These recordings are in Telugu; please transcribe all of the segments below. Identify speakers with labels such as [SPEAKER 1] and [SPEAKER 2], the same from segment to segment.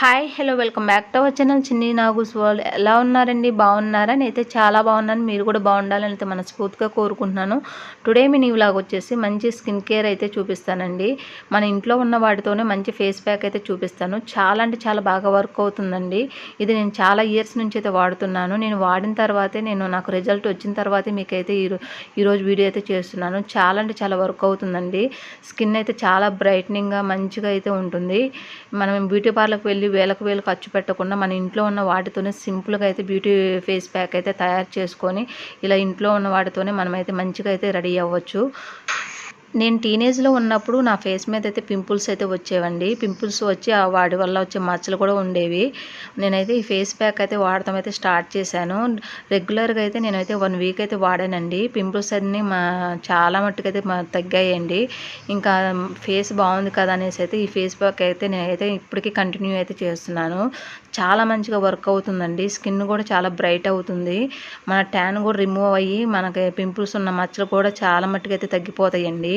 [SPEAKER 1] Hi hello welcome back to our channel. Chinni నాగుస్ వాళ్ళు ఎలా ఉన్నారండి? బాగున్నారా? నేనైతే చాలా బాగున్నాను. మీరు కూడా బాగుండాలని అయితే మనస్ఫూర్తిగా కోరుకుంటున్నాను. టుడే మీ నీ వ్లాగ్ వచ్చేసి మంచి స్కిన్ కేర్ అయితే చూపిస్తానండి. మన ఇంట్లో ఉన్న వాటితోనే మంచి ఫేస్ ప్యాక్ అయితే చూపిస్తాను. చాలా అంటే చాలా బాగా వర్క్ అవుతుందండి. ఇది నేను చాలా ఇయర్స్ నుంచి అయితే వాడుతున్నాను. నేను వాడిన తర్వాతే నేను నాకు రిజల్ట్ వచ్చిన తర్వాతే మీకైతే ఈ ఈరోజు వీడియో అయితే చేస్తున్నాను. చాలా అంటే చాలా వర్క్ అవుతుందండి. స్కిన్ అయితే చాలా బ్రైట్నింగ్గా మంచిగా అయితే ఉంటుంది. మనం బ్యూటీ పార్లర్కి వెళ్ళి వేలకు వేలు ఖర్చు పెట్టకుండా మన ఇంట్లో ఉన్న వాటితోనే సింపుల్గా అయితే బ్యూటీ ఫేస్ ప్యాక్ అయితే తయారు చేసుకొని ఇలా ఇంట్లో ఉన్న వాటితోనే మనమైతే మంచిగా అయితే రెడీ అవ్వచ్చు. నేను టీనేజ్లో ఉన్నప్పుడు నా ఫేస్ మీద అయితే పింపుల్స్ అయితే వచ్చేవండి. పింపుల్స్ వచ్చి ఆ వాడి వల్ల వచ్చే మచ్చలు కూడా ఉండేవి. నేనైతే ఈ ఫేస్ ప్యాక్ అయితే వాడటం అయితే స్టార్ట్ చేశాను. రెగ్యులర్గా అయితే నేనైతే వన్ వీక్ అయితే వాడానండి. పింపుల్స్ అన్నీ మా చాలా మట్టుకు అయితే మా తగ్గాయండి. ఇంకా ఫేస్ బాగుంది కదా అనేసి అయితే ఈ ఫేస్ ప్యాక్ అయితే నేనైతే ఇప్పటికీ కంటిన్యూ అయితే చేస్తున్నాను. చాలా మంచిగా వర్క్ అవుతుందండి. స్కిన్ కూడా చాలా బ్రైట్ అవుతుంది. మన ట్యాన్ కూడా రిమూవ్ అయ్యి మనకి పింపుల్స్ ఉన్న మచ్చలు కూడా చాలా మట్టుకు అయితే తగ్గిపోతాయండి.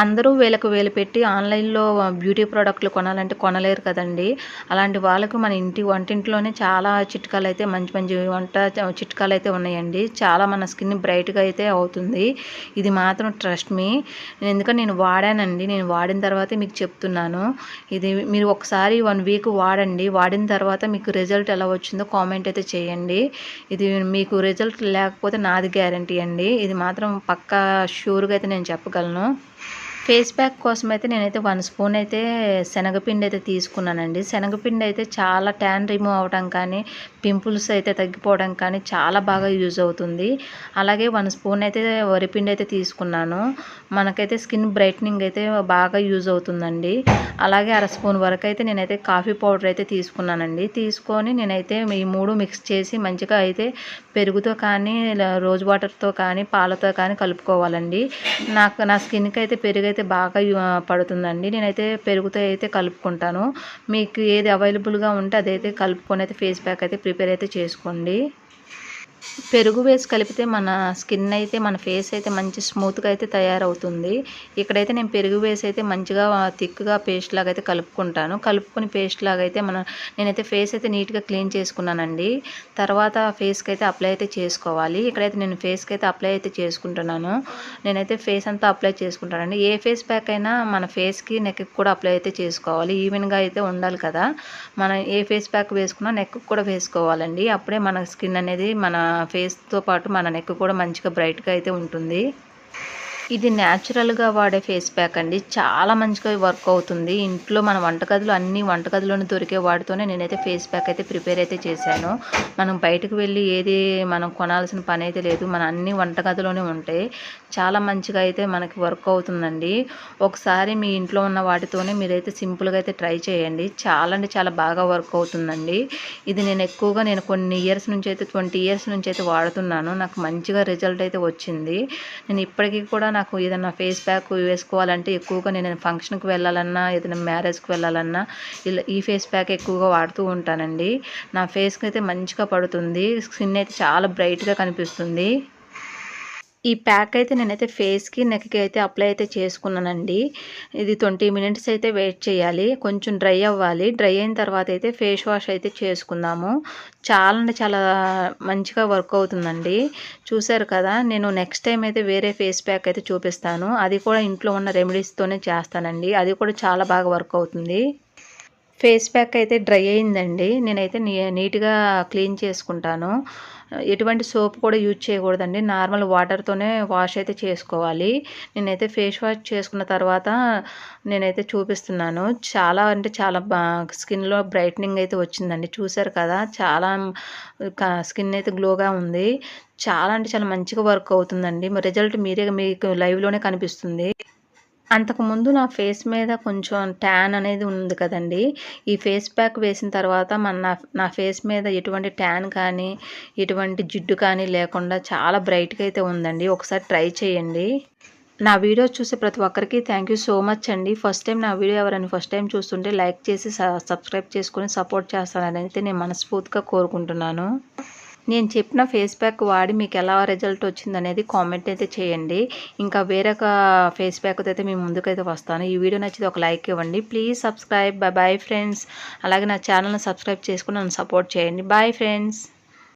[SPEAKER 1] అందరూ వేలకు వేలు పెట్టి ఆన్లైన్లో బ్యూటీ ప్రోడక్ట్లు కొనాలంటే కొనలేరు కదండి. అలాంటి వాళ్ళకు మన ఇంటి వంటింట్లోనే చాలా చిట్కాలు అయితే మంచి మంచి వంట చిట్కాలు అయితే ఉన్నాయండి. చాలా మన స్కిన్ బ్రైట్గా అయితే అవుతుంది. ఇది మాత్రం ట్రస్ట్ మీ. ఎందుకంటే నేను వాడానండి. నేను వాడిన తర్వాతే మీకు చెప్తున్నాను. ఇది మీరు ఒకసారి వన్ వీక్ వాడండి. వాడిన తర్వాత మీకు రిజల్ట్ ఎలా వచ్చిందో కామెంట్ అయితే చేయండి. ఇది మీకు రిజల్ట్ లేకపోతే నాది గ్యారంటీ అండి. ఇది మాత్రం పక్కా షూర్గా అయితే నేను చెప్పగలను. ఫేస్ ప్యాక్ కోసం అయితే నేనైతే వన్ స్పూన్ అయితే శనగపిండి అయితే తీసుకున్నానండి. శనగపిండి అయితే చాలా ట్యాన్ రిమూవ్ అవడం కానీ పింపుల్స్ అయితే తగ్గిపోవడం కానీ చాలా బాగా యూజ్ అవుతుంది. అలాగే వన్ స్పూన్ అయితే వరిపిండి అయితే తీసుకున్నాను. మనకైతే స్కిన్ బ్రైట్నింగ్ అయితే బాగా యూజ్ అవుతుందండి. అలాగే అర స్పూన్ వరకు అయితే నేనైతే కాఫీ పౌడర్ అయితే తీసుకున్నానండి. తీసుకొని నేనైతే ఈ మూడు మిక్స్ చేసి మంచిగా అయితే పెరుగుతో కానీ రోజ్ వాటర్తో కానీ పాలతో కానీ కలుపుకోవాలండి. నాకు నా స్కిన్కి అయితే పెరుగు అయితే బాగా పడుతుందండి. నేనైతే పెరుగుతో అయితే కలుపుకుంటాను. మీకు ఏది అవైలబుల్గా ఉంటే అదైతే కలుపుకొని అయితే ఫేస్ ప్యాక్ అయితే ప్రిపేర్ అయితే చేసుకోండి. పెరుగు వేసి కలిపితే మన స్కిన్ అయితే మన ఫేస్ అయితే మంచి స్మూత్గా అయితే తయారవుతుంది. ఇక్కడైతే నేను పెరుగు వేసి అయితే మంచిగా థిక్గా పేస్ట్ లాగా అయితే కలుపుకుంటాను. కలుపుకొని పేస్ట్ లాగా అయితే మన నేనైతే ఫేస్ అయితే నీట్గా క్లీన్ చేసుకున్నానండి. తర్వాత ఫేస్కి అయితే అప్లై అయితే చేసుకోవాలి. ఇక్కడైతే నేను ఫేస్కి అయితే అప్లై అయితే చేసుకుంటున్నాను. నేనైతే ఫేస్ అంతా అప్లై చేసుకుంటానండి. ఏ ఫేస్ ప్యాక్ అయినా మన ఫేస్కి నెక్కి కూడా అప్లై అయితే చేసుకోవాలి. ఈవెన్గా అయితే ఉండాలి కదా. మనం ఏ ఫేస్ ప్యాక్ వేసుకున్నా నెక్కి కూడా వేసుకోవాలండి. అప్పుడే మన స్కిన్ అనేది మన ఫేస్తో పాటు మన నెక్ కూడా మంచిగా బ్రైట్గా అయితే ఉంటుంది. ఇది న్యాచురల్గా వాడే ఫేస్ ప్యాక్ అండి. చాలా మంచిగా వర్క్ అవుతుంది. ఇంట్లో మన వంటగదులు అన్ని వంటగదిలోనే దొరికే వాటితోనే నేనైతే ఫేస్ ప్యాక్ అయితే ప్రిపేర్ అయితే చేశాను. మనం బయటకు వెళ్ళి ఏది మనం కొనాల్సిన పని అయితే లేదు. మన అన్ని వంటగదిలోనే ఉంటాయి. చాలా మంచిగా అయితే మనకి వర్క్ అవుతుందండి. ఒకసారి మీ ఇంట్లో ఉన్న వాటితోనే మీరైతే సింపుల్గా అయితే ట్రై చేయండి. చాలా అంటే చాలా బాగా వర్క్ అవుతుందండి. ఇది నేను ఎక్కువగా నేను కొన్ని ఇయర్స్ నుంచి అయితే ట్వంటీ ఇయర్స్ నుంచి అయితే వాడుతున్నాను. నాకు మంచిగా రిజల్ట్ అయితే వచ్చింది. నేను ఇప్పటికీ కూడా నాకు ఏదైనా ఫేస్ ప్యాక్ వేసుకోవాలంటే ఎక్కువగా నేను ఫంక్షన్కి వెళ్ళాలన్నా ఏదైనా మ్యారేజ్కి వెళ్ళాలన్నా ఇలా ఈ ఫేస్ ప్యాక్ ఎక్కువగా వాడుతూ ఉంటానండి. నా ఫేస్కి అయితే మంచిగా పడుతుంది. స్కిన్ అయితే చాలా బ్రైట్గా కనిపిస్తుంది. ఈ ప్యాక్ అయితే నేనైతే ఫేస్కి నెక్కి అయితే అప్లై అయితే చేసుకున్నానండి. ఇది ట్వంటీ మినిట్స్ అయితే వెయిట్ చేయాలి. కొంచెం డ్రై అవ్వాలి. డ్రై అయిన తర్వాత అయితే ఫేస్ వాష్ అయితే చేసుకుందాము. చాలా అంటే చాలా మంచిగా వర్క్ అవుతుందండి. చూసారు కదా నేను నెక్స్ట్ టైం అయితే వేరే ఫేస్ ప్యాక్ అయితే చూపిస్తాను. అది కూడా ఇంట్లో ఉన్న రెమెడీస్తోనే చేస్తానండి. అది కూడా చాలా బాగా వర్క్ అవుతుంది. ఫేస్ ప్యాక్ అయితే డ్రై అయిందండి. నేనైతే నీ నీట్గా క్లీన్ చేసుకుంటాను. ఎటువంటి సోప్ కూడా యూజ్ చేయకూడదండి. నార్మల్ వాటర్తోనే వాష్ అయితే చేసుకోవాలి. నేనైతే ఫేస్ వాష్ చేసుకున్న తర్వాత నేనైతే చూపిస్తున్నాను. చాలా అంటే చాలా స్కిన్లో బ్రైట్నింగ్ అయితే వచ్చిందండి. చూసారు కదా చాలా స్కిన్ అయితే గ్లోగా ఉంది. చాలా అంటే చాలా మంచిగా వర్క్ అవుతుందండి. రిజల్ట్ మీరే మీకు లైవ్లోనే కనిపిస్తుంది. అంతకుముందు నా ఫేస్ మీద కొంచెం ట్యాన్ అనేది ఉంది కదండి. ఈ ఫేస్ ప్యాక్ వేసిన తర్వాత మన నా నా ఫేస్ మీద ఎటువంటి ట్యాన్ కానీ ఎటువంటి జిడ్డు కానీ లేకుండా చాలా బ్రైట్గా అయితే ఉందండి. ఒకసారి ట్రై చేయండి. నా వీడియో చూసే ప్రతి ఒక్కరికి థ్యాంక్ యూ సో మచ్ అండి. ఫస్ట్ టైం నా వీడియో ఎవరైనా ఫస్ట్ టైం చూస్తుంటే లైక్ చేసి సబ్స్క్రైబ్ చేసుకొని సపోర్ట్ చేస్తానని అయితే నేను మనస్ఫూర్తిగా కోరుకుంటున్నాను. నేను చెప్పిన ఫేస్ ప్యాక్ వాడి మీకు ఎలా రిజల్ట్ వచ్చింది అనేది కామెంట్ అయితే చేయండి. ఇంకా వేరొక ఫేస్ ప్యాక్ అయితే మేము ముందుకైతే వస్తాను. ఈ వీడియో నచ్చితే ఒక లైక్ ఇవ్వండి. Please subscribe. Bye bye friends. అలాగే నా ఛానల్ని సబ్స్క్రైబ్ చేసుకుని నన్ను సపోర్ట్ చేయండి. Bye friends.